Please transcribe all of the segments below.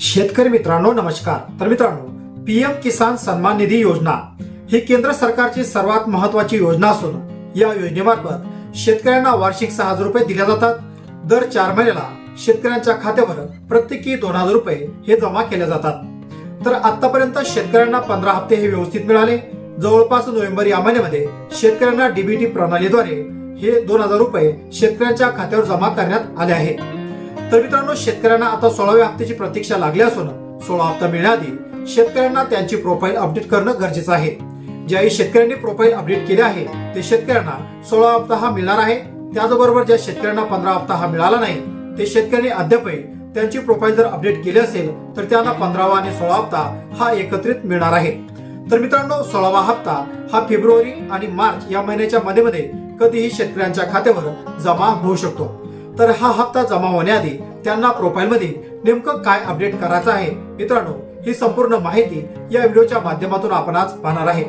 शेतकरी मित्रांनो नमस्कार. तर मित्रांनो पीएम किसान सन्मान निधी योजना ही केंद्र सरकारची सर्वात महत्वाची योजना असून या योजनेमार्फत शेतकऱ्यांना वार्षिक सहा हजार रुपये दिल्या जातात. दर चार महिन्याला शेतकऱ्यांच्या खात्यावर प्रत्येकी दोन हजार रुपये हे जमा केले जातात. तर आतापर्यंत शेतकऱ्यांना पंधरा हप्ते हे व्यवस्थित मिळाले. जवळपास नोव्हेंबर या महिन्यामध्ये शेतकऱ्यांना डीबीटी प्रणालीद्वारे हे दोन हजार रुपये शेतकऱ्यांच्या खात्यावर जमा करण्यात आले आहे तर मित्रांनो शेतकऱ्यांना आता सोळाव्या हप्त्याची प्रतीक्षा लागली असून सोळा हप्ता मिळण्याआधी शेतकऱ्यांना त्यांची प्रोफाईल अपडेट करणं गरजेचं आहे. ज्याही शेतकऱ्यांनी प्रोफाईल अपडेट केले आहे ते शेतकऱ्यांना सोळा हप्ता हा मिळणार आहे. त्याचबरोबर ज्या शेतकऱ्यांना पंधरा हप्ता हा मिळाला नाही ते शेतकऱ्यांनी अद्यापही त्यांची प्रोफाईल जर अपडेट केली असेल तर त्यांना पंधरावा आणि सोळा हप्ता हा एकत्रित मिळणार आहे. तर मित्रांनो सोळावा हप्ता हा फेब्रुवारी आणि मार्च या महिन्याच्या मध्ये मध्ये कधीही शेतकऱ्यांच्या खात्यावर जमा होऊ शकतो. तर हा हप्ता जमा होण्याआधी त्यांना प्रोफाईल मध्ये नेमकं काय अपडेट करायचं आहे? मित्रांनो ही संपूर्ण माहिती या व्हिडिओच्या माध्यमातून आपण आज पाहणार आहे.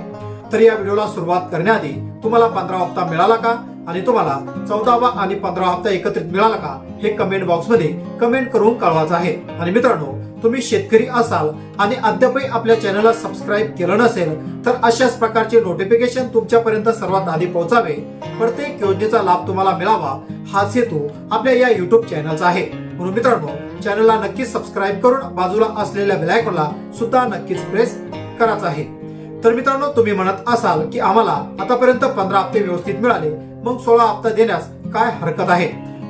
तर या व्हिडिओला सुरुवात करण्याआधी तुम्हाला पंधरा हप्ता मिळाला का? आणि तुम्हाला चौदावा आणि पंधरा हप्ता एकत्रित मिळाला का? हे कमेंट बॉक्समध्ये कमेंट करून कळवायचं आहे. आणि मित्रांनो तुम्ही शेतकरी असाल आणि अद्यापही आपल्या चॅनलला सबस्क्राईब केलं नसेल तर अशाच प्रकारचे नोटिफिकेशन तुमच्यापर्यंत सर्वात आधी पोहोचावे. प्रत्येक योजनेचा लाभ तुम्हाला मिळावा हाच हेतू आपल्या या युट्यूब चॅनलचा आहे. म्हणून मित्रांनो चॅनलला नक्कीच सबस्क्राईब करून बाजूला असलेल्या बेलायकॉनला सुद्धा नक्कीच प्रेस करायचा आहे. तर मित्रांनो तुम्ही म्हणत असाल की आम्हाला आतापर्यंत पंधरा हप्ते व्यवस्थित मिळाले मग सोळा हप्ता देण्यास काय हरकत आहे?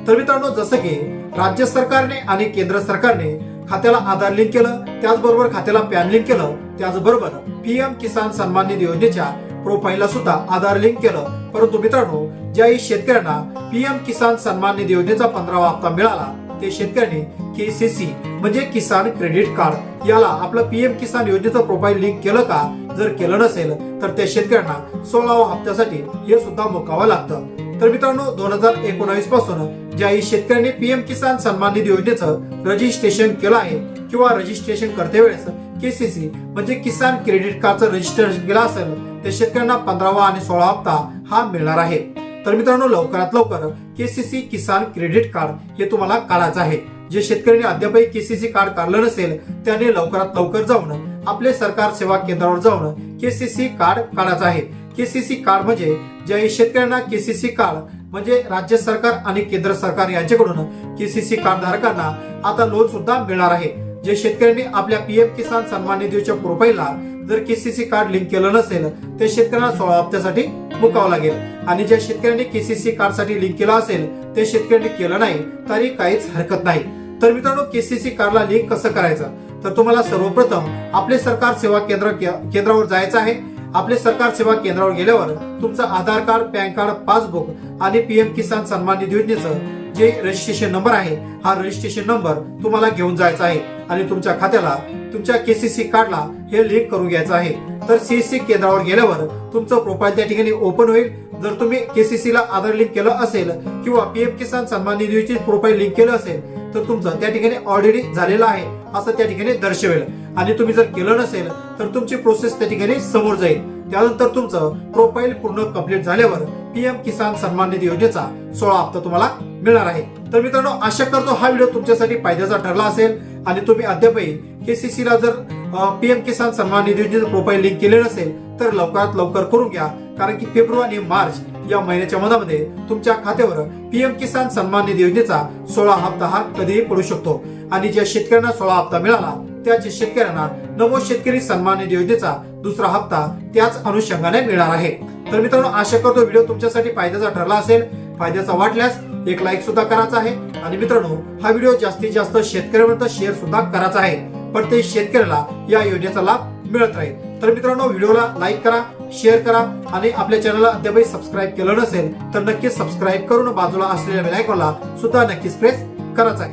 तर मित्रांनो जसं की राज्य सरकारने आणि केंद्र सरकारने खात्याला आधार लिंक केलं त्याचबरोबर खात्याला पॅन लिंक केलं त्याचबरोबर पीएम किसान सन्मान निधी योजनेच्या प्रोफाईलला सुद्धा आधार लिंक केलं. परंतु मित्रांनो ज्याही शेतकऱ्यांना पीएम किसान सन्मान निधी योजनेचा पंधरावा हप्ता मिळाला ते शेतकऱ्यांनी केसीसी म्हणजे किसान क्रेडिट कार्ड याला आपलं पीएम किसान योजनेचं प्रोफाईल लिंक केलं का? जर केलं नसेल तर त्या शेतकऱ्यांना सोळाव्या हप्त्यासाठी हे सुद्धा मुकावं लागतं. तर मित्रांनो दोन हजार एकोणावीसपासून ज्याही शेतकऱ्यांनी पीएम किसान सन्मान निधी योजनेचं रजिस्ट्रेशन केलं आहे किंवा रजिस्ट्रेशन करते वेळेस केसीसी म्हणजे किसान क्रेडिट कार्डचं रजिस्ट्रेशन केलं असेल तर शेतकऱ्यांना पंधरावा आणि सोळा हप्ता हा मिळणार आहे. तर मित्रांनो लवकरात लवकर केसीसी किसान क्रेडिट कार्ड हे तुम्हाला काढायचं आहे. जे शेतकऱ्यांनी अद्यापही केसीसी कार्ड काढलं नसेल त्याने लवकरात लवकर जाऊन आपले सरकार सेवा केंद्रावर जाऊन केसीसी कार्ड काढायचं आहे. केसीसी कार्ड म्हणजे ज्या शेतकऱ्यांना केसीसी कार्ड म्हणजे राज्य सरकार आणि केंद्र सरकार यांच्याकडून केसीसी कार्ड धारकांना आता लोन सुद्धा मिळणार आहे. जे शेतकऱ्यांनी आपल्या पीएम किसान सन्मान निधीच्या प्रोफाईलला जर केसीसी कार्ड लिंक केलं नसेल ते शेतकऱ्यांना सोळा हप्त्यासाठी मुकावं लागेल. आणि ज्या शेतकऱ्यांनी केसीसी कार्डसाठी लिंक केलं असेल ते शेतकऱ्यांनी केलं नाही तरी काहीच हरकत नाही. तर मित्रांनो केसीसी कार्डला लिंक कसं करायचं? तर तुम्हाला सर्वप्रथम आपले सरकार सेवा केंद्र केंद्रावर जायचं आहे. आपले सरकार सेवा केंद्रावर गेल्यावर तुमचं Aadhaar card PAN card passbook आणि पीएम किसान सन्मान निधी योजनेचं जे रजिस्ट्रेशन नंबर आहे हा रजिस्ट्रेशन नंबर तुम्हाला घेऊन जायचा आहे. आणि तुमच्या खात्याला तुमच्या केसीसी कार्डला हे लिंक करून घ्यायचं आहे. तर सीएससी केंद्रावर गेल्यावर तुमचं प्रोफाईल त्या ठिकाणी ओपन होईल. जर तुम्ही केसीसी ला आधार लिंक केलं असेल किंवा पीएम किसान सन्मान निधीची प्रोफाईल लिंक केलं असेल तर तुमचं त्या ठिकाणी ऑलरेडी झालेलं आहे असं त्या ठिकाणी दर्शवेल. आणि तुम्ही जर केलं नसेल तर तुमची प्रोसेस त्या ठिकाणी समोर जाईल. त्यानंतर तुमचं प्रोफाईल पूर्ण कंप्लीट झाल्यावर पीएम किसान सन्मान निधी योजनेचा सोळा हप्ता तुम्हाला मिळणार आहे. तर मित्रांनो आशा करतो हा व्हिडिओ तुमच्यासाठी फायद्याचा ठरला असेल. आणि तुम्ही अद्यापही केसीसी ला जर पीएम किसान सन्मान निधी योजनेचं प्रोफाईल लिंक केले नसेल तर लवकरात लवकर करून घ्या. कारण की फेब्रुवारी आणि मार्च या महिन्याच्या मधामध्ये तुमच्या खात्यावर पीएम किसान सन्मान निधी योजनेचा सोळा हप्ता हा कधीही पडू शकतो. आणि ज्या शेतकऱ्यांना सोळा हप्ता मिळाला त्याच शेतकऱ्यांना नवो शेतकरी सन्मान निधी योजनेचा दुसरा हप्ता त्याच अनुषंगाने मिळणार आहे. तर मित्रांनो आशा करतो व्हिडिओ तुमच्यासाठी फायद्याचा ठरला असेल. फायद्याचा वाटल्यास एक लाईक सुद्धा करायचा आहे. आणि मित्रांनो हा व्हिडिओ जास्तीत जास्त शेतकऱ्यांपर्यंत शेअर सुद्धा करायचा आहे. पण ते शेतकऱ्याला या योजनेचा लाभ मिळत राहील तर मित्रांनो व्हिडिओला लाईक करा शेअर करा आणि आपल्या चॅनलला अद्यापही सबस्क्राईब केलं नसेल तर नक्कीच सबस्क्राईब करून बाजूला असलेल्या बेलायकॉनला सुद्धा नक्कीच प्रेस करायचा आहे.